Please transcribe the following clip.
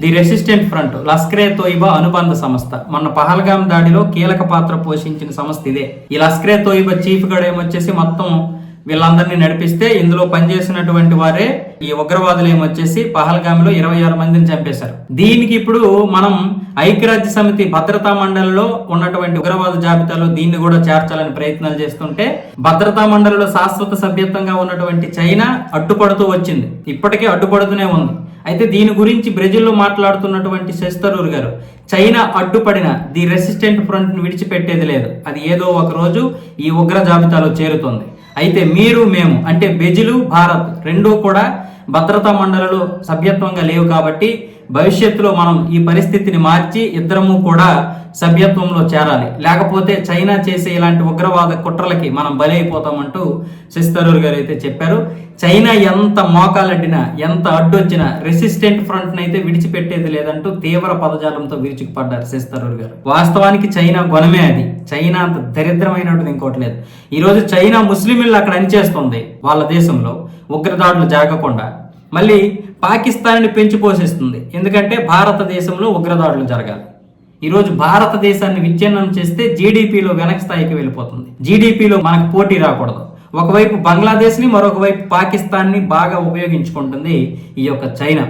The resistant front Lashkar-e Taiba అనుబంధ సంస్థ. మొన్న పహల్గాం దాడిలో కీలక పాత్ర పోషించిన సంస్థ ఇదే. ఈ లస్కరే తోయిబా చీఫ్ గడ ఏమొచ్చేసి మొత్తం వీళ్ళందరినీ నడిపిస్తే ఇందులో పనిచేసినటువంటి వారే ఈ ఉగ్రవాదులు ఏమొచ్చేసి పహల్గామిలో ఇరవై ఆరు మందిని చంపేశారు. దీనికి ఇప్పుడు మనం ఐక్యరాజ్య సమితి భద్రతా మండలిలో ఉన్నటువంటి ఉగ్రవాద జాబితాలో దీన్ని కూడా చేర్చాలని ప్రయత్నాలు చేస్తుంటే భద్రతా మండలిలో శాశ్వత సభ్యత్వంగా ఉన్నటువంటి చైనా అడ్డుపడుతూ వచ్చింది. ఇప్పటికే అడ్డుపడుతూనే ఉంది. అయితే దీని గురించి బ్రెజిల్లో మాట్లాడుతున్నటువంటి శస్తరూర్ గారు చైనా అడ్డుపడిన ది రెసిస్టెంట్ ఫ్రంట్ని విడిచిపెట్టేది లేదు. అది ఏదో ఒక రోజు ఈ ఉగ్ర జాబితాలో చేరుతుంది. అయితే మీరు మేము అంటే బెజిలు భారత్ రెండూ కూడా భద్రతా మండలిలో సభ్యత్వంగా లేవు కాబట్టి భవిష్యత్తులో మనం ఈ పరిస్థితిని మార్చి ఇద్దరము కూడా సభ్యత్వంలో చేరాలి. లేకపోతే చైనా చేసే ఇలాంటి ఉగ్రవాద కుట్రలకి మనం బలైపోతామంటూ శశితరూర్ గారు అయితే చెప్పారు. చైనా ఎంత మోకాలడ్డినా ఎంత అడ్డొచ్చినా రెసిస్టెంట్ ఫ్రంట్ అయితే విడిచిపెట్టేది లేదంటూ తీవ్ర పదజాలంతో విరుచుకుపడ్డారు శశితరూర్ గారు. వాస్తవానికి చైనా గుణమే అది. చైనా అంత దరిద్రమైనటువంటిది ఇంకోటి లేదు. ఈరోజు చైనా ముస్లింలు అక్కడ అనిచేస్తుంది వాళ్ళ దేశంలో ఉగ్రదాడులు జరగకుండా. మళ్ళీ పాకిస్తాన్ని పెంచి పోషిస్తుంది ఎందుకంటే భారతదేశంలో ఉగ్రదాడులు జరగాలి. ఈరోజు భారతదేశాన్ని విచ్ఛిన్నం చేస్తే జీడిపిలో వెనక స్థాయికి వెళ్ళిపోతుంది. జీడిపిలో మనకు పోటీ రాకూడదు. ఒకవైపు బంగ్లాదేశ్ని మరొకవైపు పాకిస్తాన్ని బాగా ఉపయోగించుకుంటుంది ఈ యొక్క చైనా.